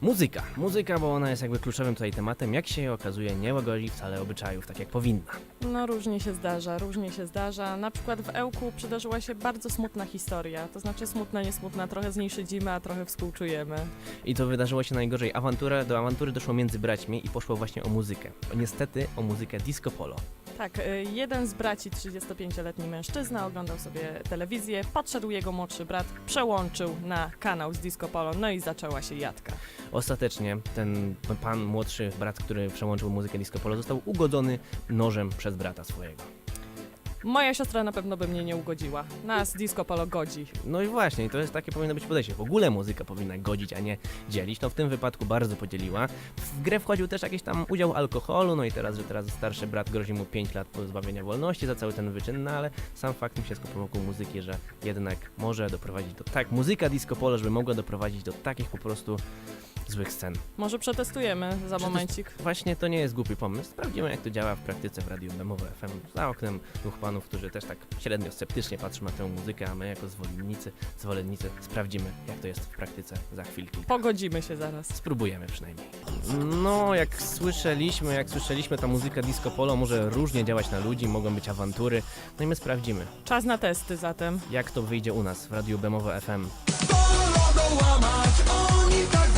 Muzyka. Muzyka, bo ona jest jakby kluczowym tutaj tematem. Jak się okazuje, nie łagodzi wcale obyczajów, tak jak powinna. No różnie się zdarza, różnie się zdarza. Na przykład w Ełku przydarzyła się bardzo smutna historia. To znaczy smutna, nie smutna, trochę z niej szydzimy, a trochę współczujemy. I to wydarzyło się najgorzej. Awantura, do awantury doszło między braćmi i poszło właśnie o muzykę. O, niestety o muzykę disco polo. Tak, y, jeden z braci, 35-letni mężczyzna, oglądał sobie telewizję, podszedł jego młodszy brat, przełączył na kanał z Disco Polo, no i zaczęła się jadka. Ostatecznie ten pan młodszy brat, który przełączył muzykę disco polo, został ugodzony nożem przez brata swojego. Moja siostra na pewno by mnie nie ugodziła. Nas Disco Polo godzi. No i właśnie, to jest takie powinno być podejście. W ogóle muzyka powinna godzić, a nie dzielić. No w tym wypadku bardzo podzieliła. W grę wchodził też jakiś tam udział alkoholu, no i teraz, że teraz starszy brat grozi mu 5 lat pozbawienia wolności za cały ten wyczyn, no ale sam fakt mi się skupił wokół muzyki, że jednak może doprowadzić do tak, muzyka disco polo, żeby mogła doprowadzić do takich po prostu złych scen. Może przetestujemy za momencik. Właśnie to nie jest głupi pomysł. Sprawdzimy, jak to działa w praktyce w Radiu Bemowe FM. Za oknem dwóch panów, którzy też tak średnio sceptycznie patrzą na tę muzykę, a my jako zwolennicy, zwolennicy sprawdzimy, jak to jest w praktyce za chwilkę. Pogodzimy się zaraz. Spróbujemy przynajmniej. No, jak słyszeliśmy, jak słyszeliśmy, ta muzyka disco polo może różnie działać na ludzi, mogą być awantury. No i my sprawdzimy, Czas na testy zatem. jak to wyjdzie u nas w Radiu Bemowe FM. Logo łamać, oni tak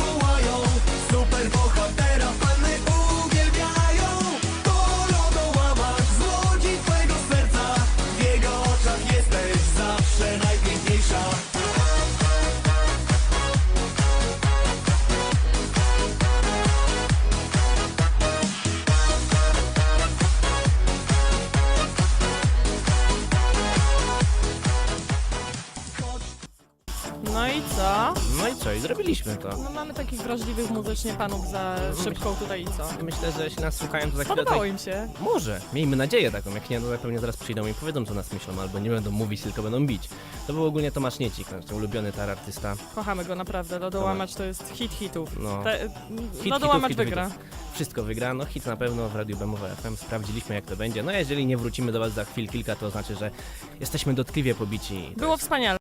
No i co? No i co, i zrobiliśmy to. No mamy takich wrażliwych muzycznie panów za szybką tutaj i co? Myślę, że jeśli nas słuchają, to za chwilę Podobało tutaj... im się. Może, miejmy nadzieję taką, jak nie, to pewnie zaraz przyjdą i powiedzą, co nas myślą, albo nie będą mówić, tylko będą bić. To był ogólnie Tomasz Niecik, nasz ulubiony tar artysta. Kochamy go naprawdę. Lodołamacz to jest hit hitów. No. Te, Hit Lodołamacz hitów, hit wygra. Wszystko wygra, no hit na pewno w Radiu Bemowe FM, sprawdziliśmy jak to będzie. No a jeżeli nie wrócimy do Was za chwil kilka, to znaczy, że jesteśmy dotkliwie pobici. Było wspaniale.